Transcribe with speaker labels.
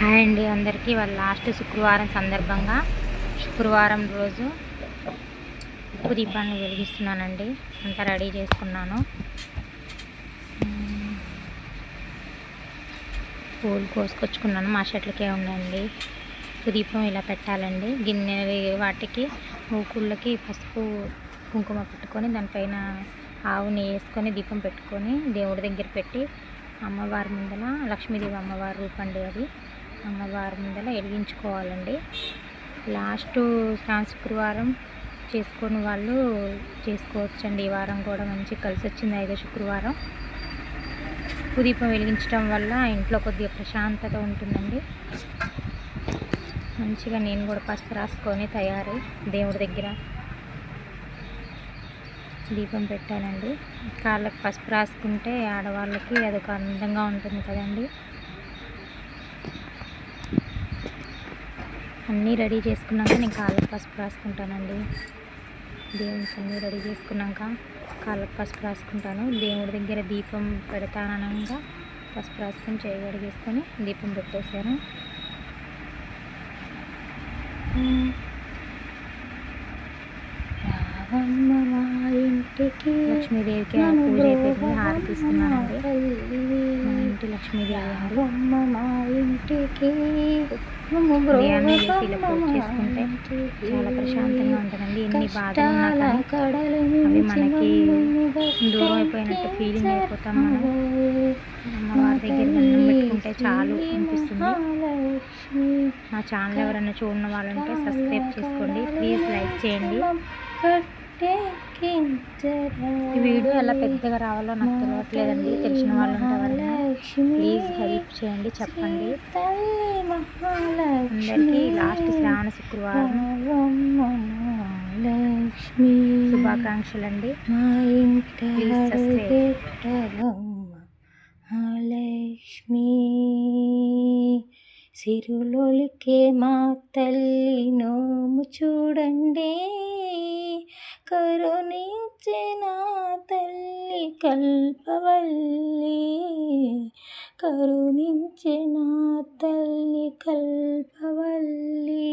Speaker 1: Hi అండి అందరికీ. వాళ్ళ లాస్ట్ శుక్రవారం సందర్భంగా శుక్రవారం రోజు ఉప్పు దీపాన్ని వెలిగిస్తున్నానండి. అంతా రెడీ చేసుకున్నాను. పూలు కోసుకొచ్చుకున్నాను. మా చెట్లకే ఉండండి ఉప్పు దీపం ఇలా పెట్టాలండి. గిన్నె వాటికి మూకుళ్ళకి పసుపు కుంకుమ పెట్టుకొని దానిపైన ఆవుని వేసుకొని దీపం పెట్టుకొని దేవుడి దగ్గర పెట్టి అమ్మవారి ముందల లక్ష్మీదేవి అమ్మవారి రూపండి అది. అమ్మవారి ముందర వెలిగించుకోవాలండి. లాస్ట్ శుక్రవారం చేసుకుని వాళ్ళు చేసుకోవచ్చండి. ఈ వారం కూడా మంచి కలిసి వచ్చింది. ఐదో శుక్రవారం దీపం వెలిగించడం వల్ల ఇంట్లో కొద్దిగా ప్రశాంతత ఉంటుందండి. మంచిగా నేను కూడా పసుపు రాసుకొని తయారు దేవుడి దగ్గర దీపం పెట్టానండి. కాళ్ళకి పసుపు రాసుకుంటే ఆడవాళ్ళకి అదొక అందంగా ఉంటుంది కదండి. అన్నీ రెడీ చేసుకున్నాక నేను కాళ్ళకి పసుపు రాసుకుంటానండి. దేవునికి అన్నీ రెడీ చేసుకున్నాక కాళ్ళకి పసుపు రాసుకుంటాను. దేవుడి దగ్గర దీపం పెడతాననగా పసుపు రాసుకొని చేయి కడిగేసుకొని దీపం పెట్టేశాను.
Speaker 2: రావమ్మ మా ఇంటికి
Speaker 1: లక్ష్మీదేవికి పూజ అయిపోయింది మా ఇంటి లక్ష్మీదేవి అండి.
Speaker 2: రావమ్మ మా ఇంటికి
Speaker 1: ఉదయాన్నే లేచి ఇలా పూజ చేసుకుంటే చాలా ప్రశాంతంగా ఉంటుందండి. ఎన్ని బాధలు ఉన్నా కానీ అవి మనకి దూరం అయిపోయినట్టు ఫీలింగ్ అయిపోతాం మనం. అమ్మవారి దగ్గర దండం పెట్టుకుంటే చాలు అనిపిస్తుంది. నా ఛానల్ ఎవరైనా చూడని వాళ్ళు ఉంటే సబ్స్క్రైబ్ చేసుకోండి. ప్లీజ్ లైక్ చేయండి. ఈ వీడియో ఎలా పెద్దగా రావాలో నాకు తెలియట్లేదండి. తెలిసిన వాళ్ళు ఉంటే ప్లీజ్ హెల్ప్ చేయండి చెప్పండి. అందరికీ లాస్ట్ శ్రావణ శుక్రవారం.
Speaker 2: లక్ష్మి
Speaker 1: శుభాకాంక్షలు అండి
Speaker 2: మా ఇంట
Speaker 1: Please
Speaker 2: లక్ష్మి సిరులొలికే మా తల్లి నోము చూడండి కరుణించిన తల్లి కల్పవల్లి. కరుణించిన తల్లి కల్పవల్లి.